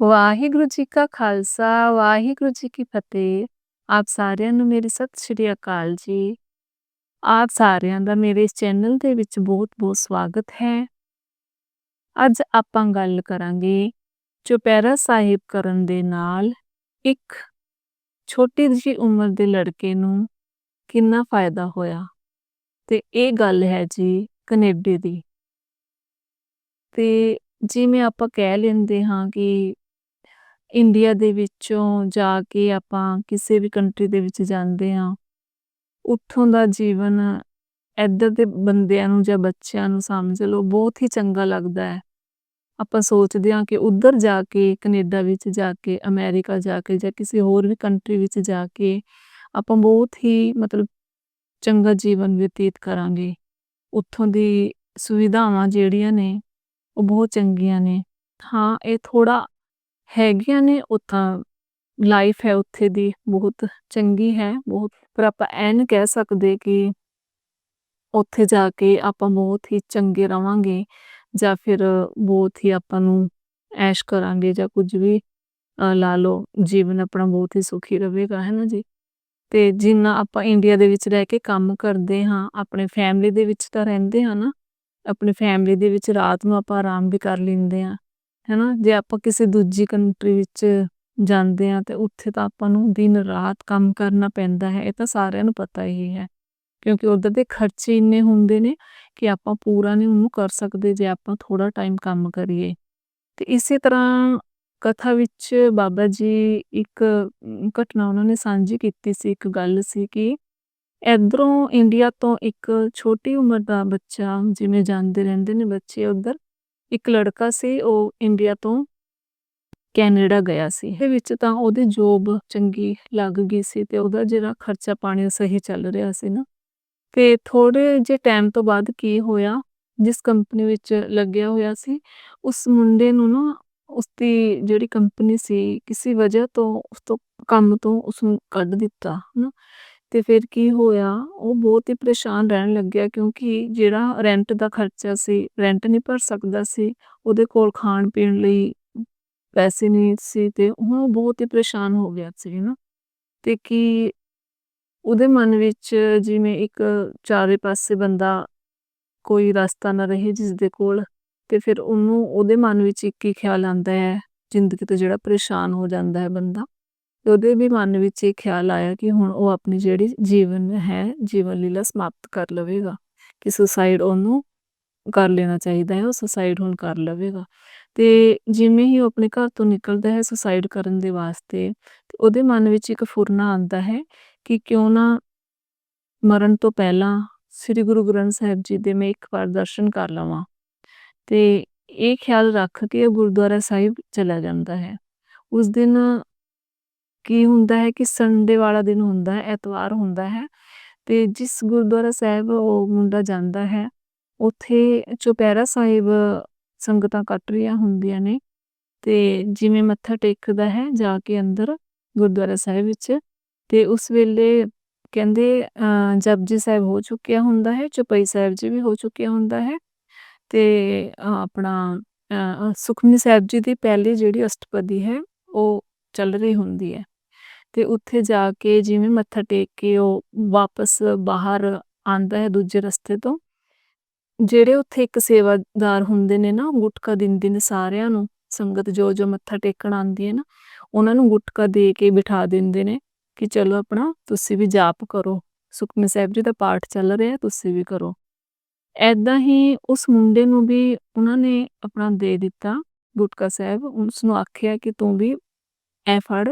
ਵਾਹਿਗੁਰੂ ਜੀ ਕਾ ਖਾਲਸਾ, ਵਾਹਿਗੁਰੂ ਜੀ ਕੀ ਫਤਿਹ। ਆਪ ਸਾਰਿਆਂ ਨੂੰ ਮੇਰੀ ਸਤਿ ਸ਼੍ਰੀ ਅਕਾਲ ਜੀ। ਆਪ ਸਾਰਿਆਂ ਦਾ ਮੇਰੇ ਇਸ ਚੈਨਲ ਦੇ ਵਿੱਚ ਬਹੁਤ-ਬਹੁਤ ਸਵਾਗਤ ਹੈ। ਅੱਜ ਆਪਾਂ ਗੱਲ ਕਰਾਂਗੇ ਚੁਪਹਿਰਾ ਸਾਹਿਬ ਕਰਨ ਦੇ ਨਾਲ ਇੱਕ ਛੋਟੀ ਜਿਹੀ ਉਮਰ ਦੇ ਲੜਕੇ ਨੂੰ ਕਿੰਨਾ ਫਾਇਦਾ ਹੋਇਆ? ਤੇ ਇਹ ਗੱਲ ਹੈ ਜੀ ਕੈਨੇਡਾ ਦੀ। ਤੇ ਜਿਵੇਂ ਆਪਾਂ ਕਹਿ ਲੈਂਦੇ ਹਾਂ ਕਿ ਇੰਡੀਆ ਦੇ ਵਿੱਚੋਂ ਜਾ ਕੇ ਆਪਾਂ ਕਿਸੇ ਵੀ ਕੰਟਰੀ ਦੇ ਵਿੱਚ ਜਾਂਦੇ ਹਾਂ, ਉੱਥੋਂ ਦਾ ਜੀਵਨ ਇੱਧਰ ਦੇ ਬੰਦਿਆਂ ਨੂੰ ਜਾਂ ਬੱਚਿਆਂ ਨੂੰ ਸਮਝ ਲਓ, ਬਹੁਤ ਹੀ ਚੰਗਾ ਲੱਗਦਾ ਹੈ। ਆਪਾਂ ਸੋਚਦੇ ਹਾਂ ਕਿ ਉੱਧਰ ਜਾ ਕੇ, ਕੈਨੇਡਾ ਵਿੱਚ ਜਾ ਕੇ, ਅਮਰੀਕਾ ਜਾ ਕੇ ਜਾਂ ਕਿਸੇ ਹੋਰ ਵੀ ਕੰਟਰੀ ਵਿੱਚ ਜਾ ਕੇ ਆਪਾਂ ਬਹੁਤ ਹੀ ਮਤਲਬ ਚੰਗਾ ਜੀਵਨ ਬਤੀਤ ਕਰਾਂਗੇ। ਉੱਥੋਂ ਦੀ ਸੁਵਿਧਾਵਾਂ ਜਿਹੜੀਆਂ ਨੇ, ਉਹ ਬਹੁਤ ਚੰਗੀਆਂ ਨੇ। ਹਾਂ, ਇਹ ਥੋੜਾ ਹੈਗੀਆਂ ਨੇ, ਉੱਥਾਂ ਲਾਈਫ ਹੈ ਉੱਥੇ ਦੀ ਬਹੁਤ ਚੰਗੀ ਹੈ, ਬਹੁਤ, ਪਰ ਆਪਾਂ ਐ ਨਹੀਂ ਕਹਿ ਸਕਦੇ ਕਿ ਉੱਥੇ ਜਾ ਕੇ ਆਪਾਂ ਬਹੁਤ ਹੀ ਚੰਗੇ ਰਵਾਂਗੇ ਜਾਂ ਫਿਰ ਬਹੁਤ ਹੀ ਆਪਾਂ ਨੂੰ ਐਸ਼ ਕਰਾਂਗੇ ਜਾਂ ਕੁਝ ਵੀ ਲਾ ਲਓ, ਜੀਵਨ ਆਪਣਾ ਬਹੁਤ ਹੀ ਸੁਖੀ ਰਹੇਗਾ, ਹੈ ਨਾ ਜੀ? ਤੇ ਜਿੰਨਾ ਆਪਾਂ ਇੰਡੀਆ ਦੇ ਵਿੱਚ ਰਹਿ ਕੇ ਕੰਮ ਕਰਦੇ ਹਾਂ, ਆਪਣੇ ਫੈਮਿਲੀ ਦੇ ਵਿੱਚ ਤਾਂ ਰਹਿੰਦੇ ਹਾਂ ਨਾ, ਆਪਣੀ ਫੈਮਿਲੀ ਦੇ ਵਿੱਚ ਰਾਤ ਨੂੰ ਆਪਾਂ ਆਰਾਮ ਵੀ ਕਰ ਲੈਂਦੇ ਹਾਂ। ਹੈਨਾ, ਜੇ ਆਪਾਂ ਕਿਸੇ ਦੂਜੀ ਕੰਟਰੀ ਵਿੱਚ ਜਾਂਦੇ ਆ ਤੇ ਉੱਥੇ ਤਾਂ ਆਪਾਂ ਨੂੰ ਦਿਨ ਰਾਤ ਕੰਮ ਕਰਨਾ ਪੈਂਦਾ ਹੈ, ਇਹ ਤਾਂ ਸਾਰਿਆਂ ਨੂੰ ਪਤਾ ਹੀ ਹੈ। ਕਿਉਂਕਿ ਉਧਰ ਦੇ ਖਰਚੇ ਇੰਨੇ ਹੁੰਦੇ ਨੇ ਕਿ ਆਪਾਂ ਪੂਰਾ ਨਹੀਂ ਉਹਨੂੰ ਕਰ ਸਕਦੇ ਜੇ ਆਪਾਂ ਥੋੜਾ ਟਾਈਮ ਕੰਮ ਕਰੀਏ। ਤੇ ਇਸੇ ਤਰ੍ਹਾਂ ਕਥਾ ਵਿੱਚ ਬਾਬਾ ਜੀ ਇੱਕ ਘਟਨਾ ਉਹਨਾਂ ਨੇ ਸਾਂਝੀ ਕੀਤੀ ਸੀ, ਇੱਕ ਗੱਲ ਸੀ ਕਿ ਇਧਰੋਂ ਇੰਡੀਆ ਤੋਂ ਇੱਕ ਛੋਟੀ ਉਮਰ ਦਾ ਬੱਚਾ, ਜਿਵੇਂ ਜਾਂਦੇ ਰਹਿੰਦੇ ਨੇ ਬੱਚੇ ਉਧਰ ਇੱਕ ਲੜਕਾ ਸੀ, ਉਹ ਇੰਡੀਆ ਤੋਂ ਕੈਨੇਡਾ ਗਿਆ ਸੀ। ਇਹ ਵਿੱਚ ਤਾਂ ਉਹਦੀ ਜੋਬ ਚੰਗੀ ਲੱਗ ਗਈ ਸੀ ਤੇ ਉਹਦਾ ਜਿਹੜਾ ਖਰਚਾ ਪਾਣੀ ਸਹੀ ਚੱਲ ਰਿਹਾ ਸੀ ਨਾ। ਤੇ ਥੋੜੇ ਜੇ ਟਾਈਮ ਤੋਂ ਬਾਅਦ ਕੀ ਹੋਇਆ, ਜਿਸ ਕੰਪਨੀ ਵਿੱਚ ਲੱਗਿਆ ਹੋਇਆ ਸੀ, ਉਸ ਮੁੰਡੇ ਨੂੰ ਨਾ ਉਸ ਦੀ ਜਿਹੜੀ ਕੰਪਨੀ ਸੀ, ਕਿਸੇ ਵਜ੍ਹਾ ਤੋਂ ਉਸ ਤੋਂ ਕੰਮ ਤੋਂ ਉਸ ਨੂੰ ਕੱਢ ਦਿੱਤਾ ਹਨਾ ਤੇ ਫਿਰ ਕੀ ਹੋਇਆ? ਉਹ ਬਹੁਤ ਹੀ ਪਰੇਸ਼ਾਨ ਰਹਿਣ ਲੱਗਿਆ ਕਿਉਂਕਿ ਜਿਹੜਾ ਰੈਂਟ ਦਾ ਖਰਚਾ ਸੀ ਰੈਂਟ ਨਹੀਂ ਭਰ ਸਕਦਾ ਸੀ, ਉਹਦੇ ਕੋਲ ਖਾਣ ਪੀਣ ਲਈ ਪੈਸੇ ਨਹੀਂ ਸੀ ਤੇ ਉਹ ਬਹੁਤ ਹੀ ਪਰੇਸ਼ਾਨ ਹੋ ਗਿਆ ਸੀ ਨਾ ਤੇ ਕੀ ਉਹਦੇ ਮਨ ਵਿੱਚ ਜਿਵੇਂ ਇੱਕ ਚਾਰੇ ਪਾਸੇ ਬੰਦਾ ਕੋਈ ਰਸਤਾ ਨਾ ਰਹੇ ਜਿਸ ਦੇ ਕੋਲ ਤੇ ਫਿਰ ਉਹਨੂੰ ਉਹਦੇ ਮਨ ਵਿੱਚ ਇੱਕ ਹੀ ਖਿਆਲ ਆਉਂਦਾ ਹੈ, ਜ਼ਿੰਦਗੀ ਤੋਂ ਜਿਹੜਾ ਪਰੇਸ਼ਾਨ ਹੋ ਜਾਂਦਾ ਹੈ ਬੰਦਾ। ਤੇ ਉਹਦੇ ਵੀ ਮਨ ਵਿੱਚ ਇਹ ਖਿਆਲ ਆਇਆ ਕਿ ਹੁਣ ਉਹ ਆਪਣੀ ਜਿਹੜੀ ਜੀਵਨ ਹੈ, ਜੀਵਨ ਲੀਲਾ ਸਮਾਪਤ ਕਰ ਲਵੇਗਾ, ਕਿ ਸੁਸਾਈਡ ਉਹਨੂੰ ਕਰ ਲੈਣਾ ਚਾਹੀਦਾ ਹੈ, ਉਹ ਸੁਸਾਈਡ ਹੁਣ ਕਰ ਲਵੇਗਾ। ਤੇ ਜਿਵੇਂ ਹੀ ਉਹ ਆਪਣੇ ਘਰ ਤੋਂ ਨਿਕਲਦਾ ਹੈ ਸੁਸਾਈਡ ਕਰਨ ਦੇ ਵਾਸਤੇ ਉਹਦੇ ਮਨ ਵਿੱਚ ਇੱਕ ਫੁਰਨਾ ਆਉਂਦਾ ਹੈ ਕਿ ਕਿਉਂ ਨਾ ਮਰਨ ਤੋਂ ਪਹਿਲਾਂ ਸ੍ਰੀ ਗੁਰੂ ਗ੍ਰੰਥ ਸਾਹਿਬ ਜੀ ਦੇ ਮੈਂ ਇੱਕ ਵਾਰ ਦਰਸ਼ਨ ਕਰ ਲਵਾਂ। ਤੇ ਇਹ ਖਿਆਲ ਰੱਖ ਕੇ ਗੁਰਦੁਆਰਾ ਸਾਹਿਬ ਚਲਾ ਜਾਂਦਾ ਹੈ। ਉਸ ਦਿਨ ਕੀ ਹੁੰਦਾ ਹੈ ਕਿ ਸੰਡੇ ਵਾਲਾ ਦਿਨ ਹੁੰਦਾ ਹੈ, ਐਤਵਾਰ ਹੁੰਦਾ ਹੈ ਤੇ ਜਿਸ ਗੁਰਦੁਆਰਾ ਸਾਹਿਬ ਉਹ ਮੁੰਡਾ ਜਾਂਦਾ ਹੈ, ਉੱਥੇ ਚੁਪਹਿਰਾ ਸਾਹਿਬ ਸੰਗਤਾਂ ਕੱਟ ਰਹੀਆਂ ਹੁੰਦੀਆਂ ਨੇ ਤੇ ਜਿਵੇਂ ਮੱਥਾ ਟੇਕਦਾ ਹੈ ਜਾ ਕੇ ਅੰਦਰ ਗੁਰਦੁਆਰਾ ਸਾਹਿਬ ਵਿੱਚ ਤੇ ਉਸ ਵੇਲੇ ਕਹਿੰਦੇ ਜਪਜੀ ਸਾਹਿਬ ਹੋ ਚੁੱਕਿਆ ਹੁੰਦਾ ਹੈ, ਚੁਪਈ ਸਾਹਿਬ ਜੀ ਵੀ ਹੋ ਚੁੱਕਿਆ ਹੁੰਦਾ ਹੈ ਤੇ ਆਪਣਾ ਸੁਖਮਨੀ ਸਾਹਿਬ ਜੀ ਦੀ ਪਹਿਲੀ ਜਿਹੜੀ ਅਸ਼ਟਪਦੀ ਹੈ ਉਹ ਚੱਲ ਰਹੀ ਹੁੰਦੀ ਹੈ। ਤੇ ਉੱਥੇ ਜਾ ਕੇ ਜਿਵੇਂ ਮੱਥਾ ਟੇਕ ਕੇ ਉਹ ਵਾਪਸ ਬਾਹਰ ਆਂਦਾ ਹੈ ਦੂਜੇ ਰਸਤੇ ਤੋਂ, ਜਿਹੜੇ ਉੱਥੇ ਇੱਕ ਸੇਵਾਦਾਰ ਹੁੰਦੇ ਨੇ ਨਾ, ਗੁਟਕਾ ਦਿੰਦੇ ਨੇ ਸਾਰਿਆਂ ਨੂੰ ਸੰਗਤ ਜੋ ਜੋ ਮੱਥਾ ਟੇਕਣ ਆਂਦੀ ਹੈ ਨਾ, ਉਹਨਾਂ ਨੂੰ ਗੁਟਕਾ ਦੇ ਕੇ ਬਿਠਾ ਦਿੰਦੇ ਨੇ ਕਿ ਚਲੋ ਆਪਣਾ ਤੁਸੀਂ ਵੀ ਜਾਪ ਕਰੋ। ਸੁਖਮਨੀ ਸਾਹਿਬ ਜੀ ਦਾ ਪਾਠ ਚੱਲ ਰਿਹਾ, ਤੁਸੀਂ ਵੀ ਕਰੋ। ਐਦਾਂ ਹੀ ਉਸ ਮੁੰਡੇ ਨੂੰ ਵੀ ਉਹਨਾਂ ਨੇ ਆਪਣਾ ਦੇ ਦਿੱਤਾ ਗੁਟਕਾ ਸਾਹਿਬ ਉਸ ਨੂੰ ਆਖਿਆ ਕਿ ਤੂੰ ਵੀ ਐ ਫੜ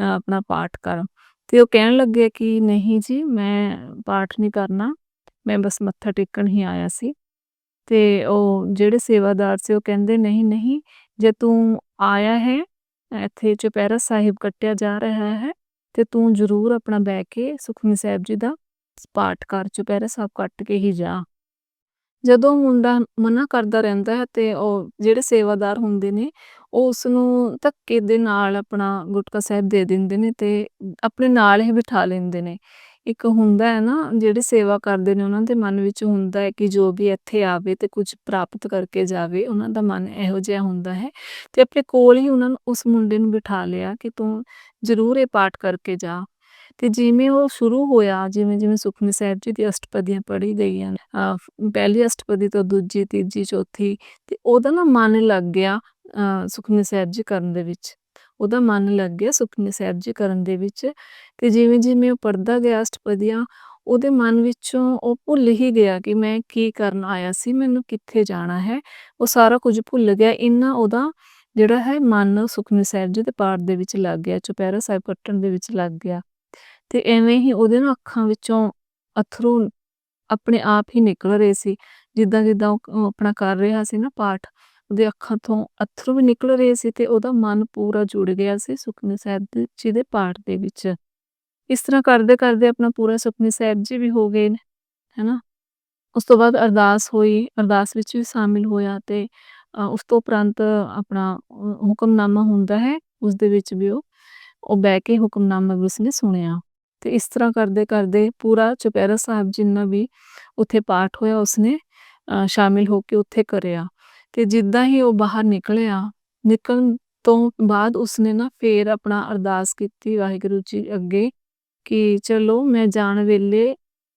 ਆਪਣਾ ਪਾਠ ਕਰ। ਤੇ ਉਹ ਕਹਿਣ ਲੱਗੇ ਕਿ ਨਹੀਂ ਜੀ, ਮੈਂ ਪਾਠ ਨਹੀਂ ਕਰਨਾ। ਮੈਂ ਬਸ ਮੱਥਾ ਟੇਕਣ ਹੀ ਆਇਆ ਸੀ। ਤੇ ਉਹ ਜਿਹੜੇ ਸੇਵਾਦਾਰ ਸੀ, ਉਹ ਕਹਿੰਦੇ, ਨਹੀਂ ਨਹੀਂ, ਜੇ ਤੂੰ ਆਇਆ ਹੈ, ਇੱਥੇ ਚੁਪਹਿਰਾ ਸਾਹਿਬ ਕੱਟਿਆ ਜਾ ਰਿਹਾ ਹੈ, ਤੇ ਤੂੰ ਜ਼ਰੂਰ ਆਪਣਾ ਬਹਿ ਕੇ ਸੁਖਮਨੀ ਸਾਹਿਬ ਜੀ ਦਾ ਪਾਠ ਕਰ, ਚੁਪਹਿਰਾ ਸਾਹਿਬ ਕੱਟ ਕੇ ਹੀ ਜਾ। ਜਦੋਂ ਮੁੰਡਾ ਮਨਾ ਕਰਦਾ ਰਹਿੰਦਾ ਹੈ ਤੇ ਉਹ ਜਿਹੜੇ ਸੇਵਾਦਾਰ ਹੁੰਦੇ ਨੇ ਉਸ ਨੂੰ ਧੱਕੇ ਦੇ ਨਾਲ ਆਪਣਾ ਗੁਟਕਾ ਸਾਹਿਬ ਦੇ ਦਿੰਦੇ ਨੇ ਤੇ ਆਪਣੇ ਨਾਲ ਹੀ ਬਿਠਾ ਲੈਂਦੇ ਨੇ। ਇੱਕ ਹੁੰਦਾ ਹੈ ਨਾ, ਜਿਹੜੇ ਸੇਵਾ ਕਰਦੇ ਨੇ ਉਹਨਾਂ ਦੇ ਮਨ ਵਿੱਚ ਹੁੰਦਾ ਹੈ ਕਿ ਜੋ ਵੀ ਇੱਥੇ ਆਵੇ ਤੇ ਕੁਝ ਪ੍ਰਾਪਤ ਕਰਕੇ ਜਾਵੇ, ਉਹਨਾਂ ਦਾ ਮਨ ਇਹੋ ਜਿਹਾ ਹੁੰਦਾ ਹੈ। ਤੇ ਆਪਣੇ ਕੋਲ ਹੀ ਉਹਨਾਂ ਨੂੰ ਉਸ ਮੁੰਡੇ ਨੂੰ ਬਿਠਾ ਲਿਆ ਕਿ ਤੂੰ ਜ਼ਰੂਰ ਇਹ ਪਾਠ ਕਰਕੇ ਜਾ। ਤੇ ਜਿਵੇਂ ਉਹ ਸ਼ੁਰੂ ਹੋਇਆ, ਜਿਵੇਂ ਜਿਵੇਂ ਸੁਖਮਨੀ ਸਾਹਿਬ ਜੀ ਦੀ ਅਸ਼ਟਪਦੀਆਂ ਪੜ੍ਹੀ ਗਈਆਂ ਪਹਿਲੀ ਅਸ਼ਟਪਦੀ ਤੋਂ ਦੂਜੀ, ਤੀਜੀ, ਚੌਥੀ, ਤੇ ਉਹਦਾ ਨਾ ਮਨ ਲੱਗ ਗਿਆ ਸੁਖਮਨੀ ਸਾਹਿਬ ਜੀ ਕਰਨ ਦੇ ਵਿੱਚ। ਉਹਦਾ ਮਨ ਲੱਗ ਗਿਆ ਸੁਖਮਨੀ ਸਾਹਿਬ ਜੀ ਕਰਨ ਦੇ ਵਿੱਚ ਤੇ ਜਿਵੇਂ ਜਿਵੇਂ ਉਹ ਪੜਦਾ ਗਿਆ ਅਸ਼ਟਪਦੀਆਂ, ਉਹਦੇ ਮਨ ਵਿੱਚੋਂ ਉਹ ਭੁੱਲ ਹੀ ਗਿਆ ਕਿ ਮੈਂ ਕੀ ਕਰਨ ਆਇਆ ਸੀ, ਮੈਨੂੰ ਕਿੱਥੇ ਜਾਣਾ ਹੈ। ਉਹ ਸਾਰਾ ਕੁਝ ਭੁੱਲ ਗਿਆ। ਇੰਨਾ ਉਹਦਾ ਜਿਹੜਾ ਹੈ ਮਨ ਸੁਖਮਨੀ ਸਾਹਿਬ ਜੀ ਦੇ ਪਾਠ ਦੇ ਵਿੱਚ ਲੱਗ ਗਿਆ, ਚੁਪਹਿਰਾ ਸਾਹਿਬ ਕੱਟਣ ਦੇ ਵਿੱਚ ਲੱਗ ਗਿਆ। ਤੇ ਐਵੇਂ ਹੀ ਉਹਦੇ ਨਾਲ ਅੱਖਾਂ ਵਿੱਚੋਂ ਅਥਰੂ ਆਪਣੇ ਆਪ ਹੀ ਨਿਕਲ ਰਹੇ ਸੀ। ਜਿੱਦਾਂ ਜਿੱਦਾਂ ਉਹ ਆਪਣਾ ਕਰ ਰਿਹਾ ਸੀ ਨਾ ਪਾਠ ਉਹਦੇ ਅੱਖਾਂ ਤੋਂ ਅਥਰੂ ਵੀ ਨਿਕਲ ਰਹੇ ਸੀ ਤੇ ਉਹਦਾ ਮਨ ਪੂਰਾ ਜੁੜ ਗਿਆ ਸੀ ਸੁਖਮਨੀ ਸਾਹਿਬ ਜੀ ਦੇ ਪਾਠ ਦੇ ਵਿੱਚ। ਇਸ ਤਰ੍ਹਾਂ ਕਰਦੇ ਕਰਦੇ ਆਪਣਾ ਪੂਰਾ ਸੁਖਮਨੀ ਸਾਹਿਬ ਜੀ ਵੀ ਹੋ ਗਏ ਨੇ, ਹੈਨਾ? ਉਸ ਤੋਂ ਬਾਅਦ ਅਰਦਾਸ ਹੋਈ, ਅਰਦਾਸ ਵਿੱਚ ਵੀ ਸ਼ਾਮਿਲ ਹੋਇਆ ਤੇ ਉਸ ਤੋਂ ਉਪਰੰਤ ਆਪਣਾ ਹੁਕਮਨਾਮਾ ਹੁੰਦਾ ਹੈ, ਉਸ ਦੇ ਵਿੱਚ ਵੀ ਉਹ ਉਹ ਬਹਿ ਕੇ ਹੁਕਮਨਾਮਾ ਵੀ ਉਸਨੇ ਸੁਣਿਆ। ਤੇ ਇਸ ਤਰ੍ਹਾਂ ਕਰਦੇ ਕਰਦੇ ਪੂਰਾ ਚੁਪਹਿਰਾ ਸਾਹਿਬ ਜਿੰਨਾ ਵੀ ਉੱਥੇ ਪਾਠ ਹੋਇਆ ਉਸਨੇ ਸ਼ਾਮਿਲ ਹੋ ਕੇ ਉੱਥੇ ਕਰਿਆ। ਤੇ ਜਿੱਦਾਂ ਹੀ ਉਹ ਬਾਹਰ ਨਿਕਲਿਆ, ਨਿਕਲਣ ਤੋਂ ਬਾਅਦ ਉਸਨੇ ਨਾ ਫੇਰ ਆਪਣਾ ਅਰਦਾਸ ਕੀਤੀ ਵਾਹਿਗੁਰੂ ਜੀ ਅੱਗੇ ਕਿ ਚਲੋ ਮੈਂ ਜਾਣ ਵੇਲੇ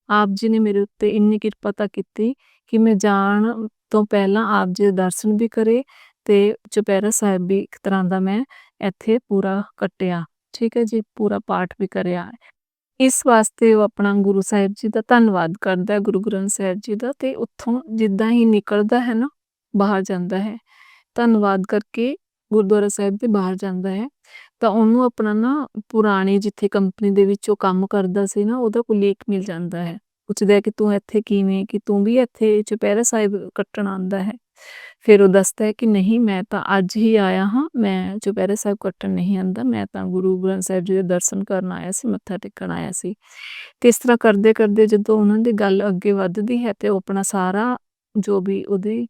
ਆਪ ਜੀ ਨੇ ਮੇਰੇ ਉੱਤੇ ਇੰਨੀ ਕਿਰਪਾਤਾ ਕੀਤੀ ਕਿ ਮੈਂ ਜਾਣ ਤੋਂ ਪਹਿਲਾਂ ਆਪ ਜੀ ਦੇ ਦਰਸ਼ਨ ਵੀ ਕਰੇ ਤੇ ਚੁਪਹਿਰਾ ਸਾਹਿਬ ਵੀ ਇੱਕ ਤਰ੍ਹਾਂ ਦਾ ਮੈਂ ਇੱਥੇ ਪੂਰਾ ਕੱਟਿਆ, ਠੀਕ ਹੈ ਜੀ, ਪੂਰਾ ਪਾਠ ਵੀ ਕਰਿਆ। ਇਸ ਵਾਸਤੇ ਉਹ ਆਪਣਾ ਗੁਰੂ ਸਾਹਿਬ ਜੀ ਦਾ ਧੰਨਵਾਦ ਕਰਦਾ, ਗੁਰੂ ਗ੍ਰੰਥ ਸਾਹਿਬ ਜੀ ਦਾ ਤੇ ਉੱਥੋਂ ਜਿੱਦਾਂ ਹੀ ਨਿਕਲਦਾ ਹੈ ਨਾ ਬਾਹਰ ਜਾਂਦਾ ਹੈ। ਧੰਨਵਾਦ ਕਰਕੇ ਗੁਰਦੁਆਰਾ ਸਾਹਿਬ ਦੇ ਬਾਹਰ ਜਾਂਦਾ ਹੈ। ਤਾਂ ਉਹਨੂੰ ਆਪਣਾ ਨਾ ਪੁਰਾਣੀ ਜਿੱਥੇ ਕੰਪਨੀ ਦੇ ਵਿੱਚ ਉਹ ਕੰਮ ਕਰਦਾ ਸੀ ਨਾ, ਉਹਦਾ ਕੁਲੀਗ ਮਿਲ ਜਾਂਦਾ ਹੈ। ਪੁੱਛਦਾ ਕਿ ਤੂੰ ਇੱਥੇ ਕਿਵੇਂ, ਕਿ ਤੂੰ ਵੀ ਇੱਥੇ ਚੁਪਹਿਰਾ ਸਾਹਿਬ ਕੱਟਣ ਆਂਦਾ ਹੈ। ਫਿਰ ਉਹ ਦੱਸਦਾ ਹੈ ਕਿ ਨਹੀਂ, ਮੈਂ ਤਾਂ ਅੱਜ ਹੀ ਆਇਆ ਹਾਂ, ਮੈਂ ਚੁਪਹਿਰਾ ਸਾਹਿਬ ਕੱਟਣ ਨਹੀਂ ਆਂਦਾ ਮੈਂ ਤਾਂ ਗੁਰੂ ਗ੍ਰੰਥ ਸਾਹਿਬ ਜੀ ਦੇ ਦਰਸ਼ਨ ਕਰਨ ਆਇਆ ਸੀ, ਮੱਥਾ ਟੇਕਣ ਆਇਆ ਸੀ। ਤੇ ਇਸ ਤਰ੍ਹਾਂ ਕਰਦੇ ਕਰਦੇ ਜਦੋਂ ਉਹਨਾਂ ਦੀ ਗੱਲ ਅੱਗੇ ਵੱਧਦੀ ਹੈ ਤੇ ਉਹ ਆਪਣਾ ਸਾਰਾ ਜੋ ਵੀ ਉਹਦੀ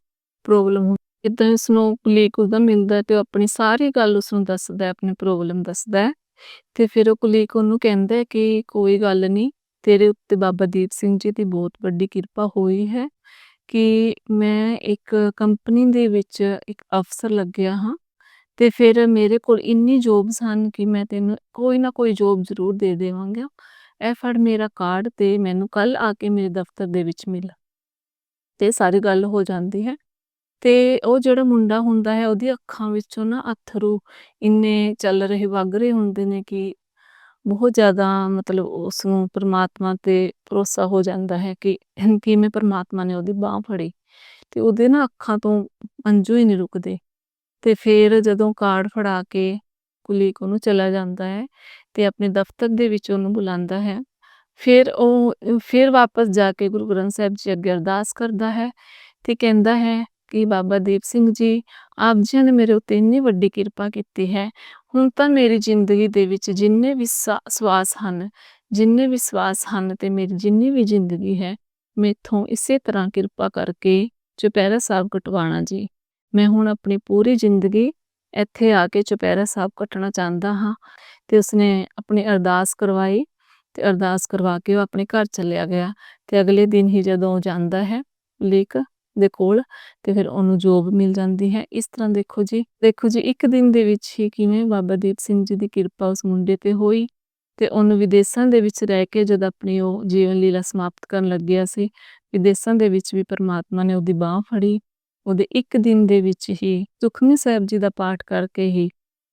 ਪ੍ਰੋਬਲਮ ਇਦਾਂ ਇਸ ਨੂੰ ਕੁਲੀਕ ਉਹਦਾ ਮਿਲਦਾ ਤੇ ਉਹ ਆਪਣੀ ਸਾਰੀ ਗੱਲ ਉਸ ਨੂੰ ਦੱਸਦਾ ਆਪਣੀ ਪ੍ਰੋਬਲਮ ਦੱਸਦਾ ਹੈ। ਤੇ ਫਿਰ ਉਹ ਕੁਲੀਕ ਉਹਨੂੰ ਕਹਿੰਦਾ ਕਿ ਕੋਈ ਗੱਲ ਨਹੀਂ, ਤੇਰੇ ਉੱਤੇ ਬਾਬਾ ਦੀਪ ਸਿੰਘ ਜੀ ਦੀ ਬਹੁਤ ਵੱਡੀ ਕਿਰਪਾ ਹੋਈ ਹੈ ਕਿ ਮੈਂ ਇੱਕ ਕੰਪਨੀ ਦੇ ਵਿੱਚ ਇੱਕ ਅਫਸਰ ਲੱਗਿਆ ਹਾਂ ਤੇ ਫਿਰ ਮੇਰੇ ਕੋਲ ਇੰਨੀ ਜੋਬਸ ਹਨ ਕਿ ਮੈਂ ਤੈਨੂੰ ਕੋਈ ਨਾ ਕੋਈ ਜੋਬ ਜ਼ਰੂਰ ਦੇ ਦੇਵਾਂਗਾ। ਇਹ ਫੜ ਮੇਰਾ ਕਾਰਡ ਤੇ ਮੈਨੂੰ ਕੱਲ ਆ ਕੇ ਮੇਰੇ ਦਫ਼ਤਰ ਦੇ ਵਿੱਚ ਮਿਲ। ਤੇ ਸਾਰੀ ਗੱਲ ਹੋ ਜਾਂਦੀ ਹੈ। ਤੇ ਉਹ ਜਿਹੜਾ ਮੁੰਡਾ ਹੁੰਦਾ ਹੈ, ਉਹਦੀ ਅੱਖਾਂ ਵਿੱਚੋਂ ਨਾ ਅਥਰੂ ਇੰਨੇ ਚੱਲ ਰਹੇ, ਵਗ ਰਹੇ ਹੁੰਦੇ ਨੇ ਕਿ ਬਹੁਤ ਜ਼ਿਆਦਾ ਮਤਲਬ ਉਸ ਨੂੰ ਪਰਮਾਤਮਾ ਤੇ ਭਰੋਸਾ ਹੋ ਜਾਂਦਾ ਹੈ ਕਿ ਕਿਵੇਂ ਪਰਮਾਤਮਾ ਨੇ ਉਹਦੀ ਬਾਹ ਫੜੀ ਤੇ ਉਹਦੇ ਨਾ ਅੱਖਾਂ ਤੋਂ ਅੰਜੂ ਹੀ ਨਹੀਂ ਰੁਕਦੇ। ਤੇ ਫਿਰ ਜਦੋਂ ਕਾਰਡ ਫੜਾ ਕੇ ਕੁਲੀਕ ਉਹਨੂੰ ਚਲਾ ਜਾਂਦਾ ਹੈ ਤੇ ਆਪਣੇ ਦਫ਼ਤਰ ਦੇ ਵਿੱਚ ਉਹਨੂੰ ਬੁਲਾਉਂਦਾ ਹੈ, ਫਿਰ ਉਹ, ਫਿਰ ਵਾਪਸ ਜਾ ਕੇ ਗੁਰੂ ਗ੍ਰੰਥ ਸਾਹਿਬ ਜੀ ਅੱਗੇ ਅਰਦਾਸ ਕਰਦਾ ਹੈ ਤੇ ਕਹਿੰਦਾ ਹੈ ਕਿ ਬਾਬਾ ਦੀਪ ਸਿੰਘ ਜੀ, ਆਪ ਜੀ ਨੇ ਮੇਰੇ ਉੱਤੇ ਇੰਨੀ ਵੱਡੀ ਕਿਰਪਾ ਕੀਤੀ ਹੈ। ਹੁਣ ਤਾਂ ਮੇਰੀ ਜ਼ਿੰਦਗੀ ਦੇ ਵਿੱਚ ਜਿੰਨੇ ਵੀ ਸਵਾਸ ਹਨ, ਜਿੰਨੇ ਵੀ ਸਵਾਸ ਹਨ ਤੇ ਮੇਰੀ ਜਿੰਨੀ ਵੀ ਜ਼ਿੰਦਗੀ ਹੈ, ਮੇਥੋਂ ਇਸੇ ਤਰ੍ਹਾਂ ਕਿਰਪਾ ਕਰਕੇ ਚੁਪਹਿਰਾ ਸਾਹਿਬ ਕਟਵਾਣਾ ਜੀ। ਮੈਂ ਹੁਣ ਆਪਣੀ ਪੂਰੀ ਜ਼ਿੰਦਗੀ ਇੱਥੇ ਆ ਕੇ ਚੁਪਹਿਰਾ ਸਾਹਿਬ ਕੱਟਣਾ ਚਾਹੁੰਦਾ ਹਾਂ ਤੇ ਉਸਨੇ ਆਪਣੀ ਅਰਦਾਸ ਕਰਵਾਈ ਤੇ ਅਰਦਾਸ ਕਰਵਾ ਕੇ ਉਹ ਆਪਣੇ ਘਰ ਚੱਲਿਆ ਗਿਆ ਤੇ ਅਗਲੇ ਦਿਨ ਹੀ ਜਦੋਂ ਜਾਂਦਾ ਹੈ, ਲੇਕ ਦੇ ਕੋਲ ਤੇ ਫਿਰ ਉਹਨੂੰ ਜੋਬ ਮਿਲ ਜਾਂਦੀ ਹੈ। ਇਸ ਤਰ੍ਹਾਂ ਦੇਖੋ ਜੀ ਦੇਖੋ ਜੀ, ਇੱਕ ਦਿਨ ਦੇ ਵਿੱਚ ਹੀ ਕਿਵੇਂ ਬਾਬਾ ਦੀਪ ਸਿੰਘ ਜੀ ਦੀ ਕਿਰਪਾ ਉਸ ਮੁੰਡੇ ਤੇ ਹੋਈ ਤੇ ਉਹਨੂੰ ਵਿਦੇਸ਼ਾਂ ਦੇ ਵਿੱਚ ਰਹਿ ਕੇ ਜਦ ਆਪਣੀ ਉਹ ਜੀਵਨ ਲੀਲਾ ਸਮਾਪਤ ਕਰਨ ਲੱਗਿਆ ਸੀ, ਵਿਦੇਸ਼ਾਂ ਦੇ ਵਿੱਚ ਵੀ ਪਰਮਾਤਮਾ ਨੇ ਉਹਦੀ ਬਾਹ ਫੜੀ। ਉਹਦੇ ਇੱਕ ਦਿਨ ਦੇ ਵਿੱਚ ਹੀ ਸੁਖਮਨੀ ਸਾਹਿਬ ਜੀ ਦਾ ਪਾਠ ਕਰਕੇ ਹੀ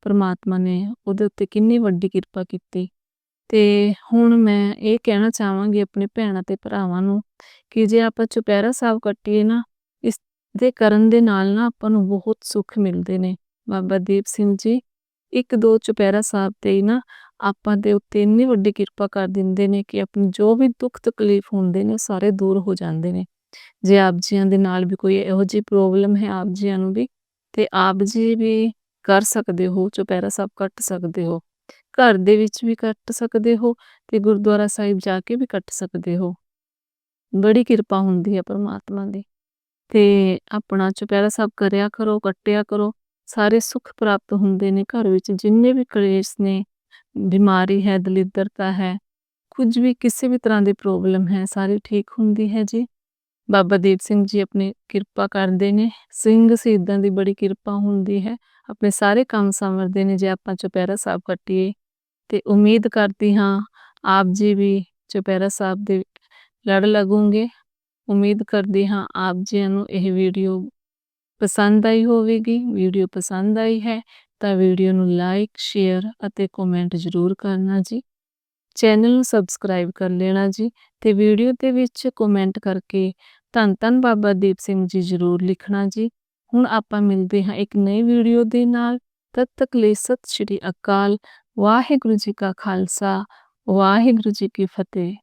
ਪਰਮਾਤਮਾ ਨੇ ਉਹਦੇ ਉੱਤੇ ਕਿੰਨੀ ਵੱਡੀ ਕਿਰਪਾ ਕੀਤੀ। ਤੇ ਹੁਣ ਮੈਂ ਇਹ ਕਹਿਣਾ ਚਾਹਾਂਗੀ ਆਪਣੇ ਭੈਣਾਂ ਤੇ ਭਰਾਵਾਂ ਨੂੰ ਕਿ ਜੇ ਆਪਾਂ ਚੁਪਹਿਰਾ ਸਾਹਿਬ ਕੱਟੀਏ ਨਾ ਦੇ ਕਰਨ ਦੇ ਨਾਲ ਨਾ ਆਪਾਂ ਨੂੰ ਬਹੁਤ ਸੁੱਖ ਮਿਲਦੇ ਨੇ। ਬਾਬਾ ਦੀਪ ਸਿੰਘ ਜੀ, ਇੱਕ ਦੋ ਚੁਪਹਿਰਾ ਸਾਹਿਬ ਤੇ ਹੀ ਨਾ ਆਪਾਂ ਦੇ ਉੱਤੇ ਇੰਨੀ ਵੱਡੀ ਕਿਰਪਾ ਕਰ ਦਿੰਦੇ ਨੇ ਕਿ ਆਪਣੀ ਜੋ ਵੀ ਦੁੱਖ ਤਕਲੀਫ ਹੁੰਦੇ ਨੇ ਸਾਰੇ ਦੂਰ ਹੋ ਜਾਂਦੇ ਨੇ। ਜੇ ਆਪ ਜੀਆਂ ਦੇ ਨਾਲ ਵੀ ਕੋਈ ਇਹੋ ਜਿਹੀ ਪ੍ਰੋਬਲਮ ਹੈ ਆਪ ਜੀਆਂ ਨੂੰ ਵੀ, ਤੇ ਆਪ ਜੀ ਵੀ ਕਰ ਸਕਦੇ ਹੋ, ਚੁਪਹਿਰਾ ਸਾਹਿਬ ਕੱਟ ਸਕਦੇ ਹੋ। ਘਰ ਦੇ ਵਿੱਚ ਵੀ ਕੱਟ ਸਕਦੇ ਹੋ ਤੇ ਗੁਰਦੁਆਰਾ ਸਾਹਿਬ ਜਾ ਕੇ ਵੀ ਕੱਟ ਸਕਦੇ ਹੋ। ਬੜੀ ਕਿਰਪਾ ਹੁੰਦੀ ਹੈ ਪਰਮਾਤਮਾ ਦੀ। ਤੇ ਆਪਣਾ ਚੁਪਹਿਰਾ ਸਾਹਿਬ ਕਰਿਆ ਕਰੋ, ਕੱਟਿਆ ਕਰੋ। ਸਾਰੇ ਸੁੱਖ ਪ੍ਰਾਪਤ ਹੁੰਦੇ ਨੇ ਘਰ ਵਿੱਚ। ਜਿੰਨੇ ਵੀ ਕਲੇਸ਼ ਨੇ, ਬਿਮਾਰੀ ਹੈ, ਦਲਿੱਦਰਤਾ ਹੈ, ਕੁਝ ਵੀ ਕਿਸੇ ਵੀ ਤਰ੍ਹਾਂ ਦੀ ਪ੍ਰੋਬਲਮ ਹੈ, ਸਾਰੀ ਠੀਕ ਹੁੰਦੀ ਹੈ ਜੀ। ਬਾਬਾ ਦੀਪ ਸਿੰਘ ਜੀ ਆਪਣੀ ਕਿਰਪਾ ਕਰਦੇ ਨੇ। ਸਿੰਘ ਸ਼ਹੀਦਾਂ ਦੀ ਬੜੀ ਕਿਰਪਾ ਹੁੰਦੀ ਹੈ। ਆਪਣੇ ਸਾਰੇ ਕੰਮ ਸੰਵਰਦੇ ਨੇ, ਜੇ ਆਪਾਂ ਚੁਪਹਿਰਾ ਸਾਹਿਬ ਕੱਟੀਏ। ਤੇ ਉਮੀਦ ਕਰਦੀ ਹਾਂ, ਆਪ ਜੀ ਵੀ ਚੁਪਹਿਰਾ ਸਾਹਿਬ ਦੇ ਲੜ ਲੱਗੋਗੇ। ਉਮੀਦ ਕਰਦੇ ਹਾਂ ਆਪ ਜੀ ਨੂੰ ਇਹ ਵੀਡੀਓ ਪਸੰਦ ਆਈ ਹੋਵੇਗੀ। ਵੀਡੀਓ ਪਸੰਦ ਆਈ ਹੈ ਤਾਂ ਵੀਡੀਓ ਨੂੰ ਲਾਈਕ ਸ਼ੇਅਰ ਅਤੇ ਕਮੈਂਟ ਜ਼ਰੂਰ ਕਰਨਾ ਜੀ। ਚੈਨਲ ਨੂੰ ਸਬਸਕ੍ਰਾਈਬ ਕਰ ਲੈਣਾ ਜੀ ਤੇ ਵੀਡੀਓ ਦੇ ਵਿੱਚ ਕਮੈਂਟ ਕਰਕੇ ਧੰਨ ਧੰਨ ਬਾਬਾ ਦੀਪ ਸਿੰਘ ਜੀ ਜ਼ਰੂਰ ਲਿਖਣਾ ਜੀ। ਹੁਣ ਆਪਾਂ ਮਿਲਦੇ ਹਾਂ ਇੱਕ ਨਈ ਵੀਡੀਓ ਦੇ ਨਾਲ। ਤਦ ਤੱਕ ਲਈ ਸਤਿ ਸ਼੍ਰੀ ਅਕਾਲ, ਵਾਹਿਗੁਰੂ ਜੀ ਕਾ ਖਾਲਸਾ, ਵਾਹਿਗੁਰੂ ਜੀ ਕੀ ਫਤਿਹ।